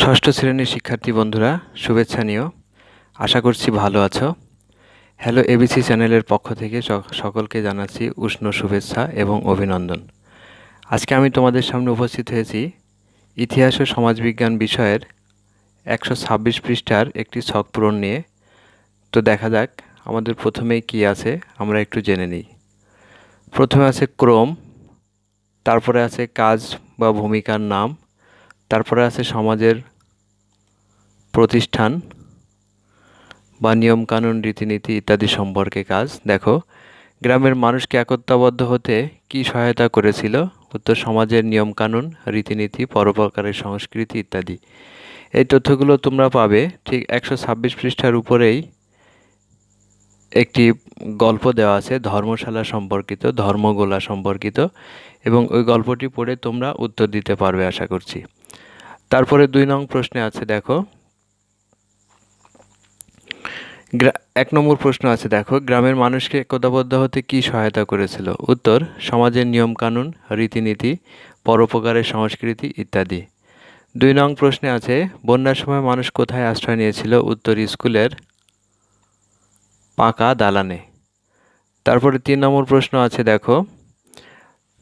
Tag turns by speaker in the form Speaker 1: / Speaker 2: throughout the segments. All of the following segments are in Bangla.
Speaker 1: ষষ্ঠ শ্রেণির শিক্ষার্থী বন্ধুরা, শুভেচ্ছা নিও। আশা করছি ভালো আছো। হ্যালো এবিসি চ্যানেলের পক্ষ থেকে সকলকে জানাচ্ছি উষ্ণ শুভেচ্ছা এবং অভিনন্দন। আজকে আমি তোমাদের সামনে উপস্থিত হয়েছি ইতিহাস ও সমাজবিজ্ঞান বিষয়ের একশো ছাব্বিশ পৃষ্ঠার একটি ছক পূরণ নিয়ে। তো দেখা যাক আমাদের প্রথমেই কি আছে, আমরা একটু জেনে নিই। প্রথমে আছে ক্রম, তারপরে আছে কাজ বা ভূমিকার নাম, তারপরে আছে সমাজের প্রতিষ্ঠান বা নিয়মকানুন, রীতিনীতি ইত্যাদি সম্পর্কে কাজ। দেখো, গ্রামের মানুষকে একত্রাবদ্ধ হতে কি সহায়তা করেছিল? উত্তর, সমাজের নিয়মকানুন, রীতিনীতি, পরোপকারের সংস্কৃতি ইত্যাদি। এই তথ্যগুলো তোমরা পাবে ঠিক একশো ছাব্বিশ পৃষ্ঠার উপরেই একটি গল্প দেওয়া আছে, ধর্মশালা সম্পর্কিত, ধর্মগোলা সম্পর্কিত, এবং ওই গল্পটি পড়ে তোমরা উত্তর দিতে পারবে আশা করছি। তারপরে দুই নং প্রশ্নে আছে, দেখো এক নম্বর প্রশ্ন আছে, দেখো, গ্রামের মানুষকে একতাবদ্ধ হতে কি সহায়তা করেছিল? উত্তর, সমাজের নিয়মকানুন, রীতিনীতি, পরোপকারের সংস্কৃতি ইত্যাদি। দুই নং প্রশ্নে আছে, বন্যার সময় মানুষ কোথায় আশ্রয় নিয়েছিল? উত্তর, স্কুলের পাকা দালানে। তারপরে তিন নম্বর প্রশ্ন আছে, দেখো,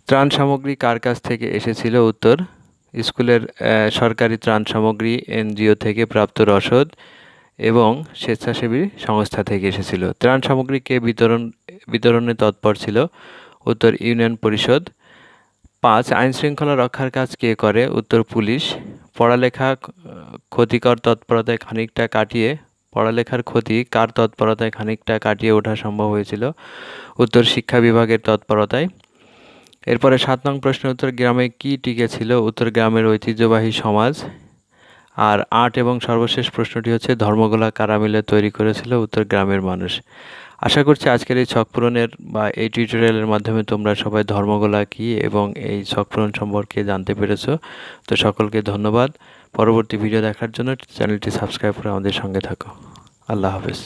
Speaker 1: ত্রাণ সামগ্রী কার কাছ থেকে এসেছিল? উত্তর, স্কুলের সরকারি ত্রাণ সামগ্রী, এনজিও থেকে প্রাপ্ত রসদ এবং স্বেচ্ছাসেবী সংস্থা থেকে এসেছিল। ত্রাণ সামগ্রী কে বিতরণ, বিতরণে তৎপর ছিল উত্তর ইউনিয়ন পরিষদ। পাঁচ আইন শৃঙ্খলা রক্ষার কাজ কে করে? উত্তর পুলিশ। পড়ালেখা ক্ষতিকর তৎপরতায় খানিকটা কাটিয়ে, পড়ালেখার ক্ষতি কার তৎপরতায় খানিকটা কাটিয়ে ওঠা সম্ভব হয়েছিল? উত্তর শিক্ষা বিভাগের তৎপরতায়। এরপরে সাত নং প্রশ্নের উত্তর, গ্রামে কী টিকে ছিল? উত্তর, গ্রামের ঐতিহ্যবাহী সমাজ। আর আট এবং সর্বশেষ প্রশ্নটি হচ্ছে, ধর্মগোলা কারা মিলে তৈরি করেছিল উত্তর গ্রামের মানুষ? আশা করছি আজকের এই ছক পূরণের বা এই টিউটোরিয়ালের মাধ্যমে তোমরা সবাই ধর্মগোলা কী এবং এই ছক পূরণ সম্পর্কে জানতে পেরেছ। তো সকলকে ধন্যবাদ। পরবর্তী ভিডিও দেখার জন্য চ্যানেলটি সাবস্ক্রাইব করে আমাদের সঙ্গে থাকো। আল্লাহ হাফেজ।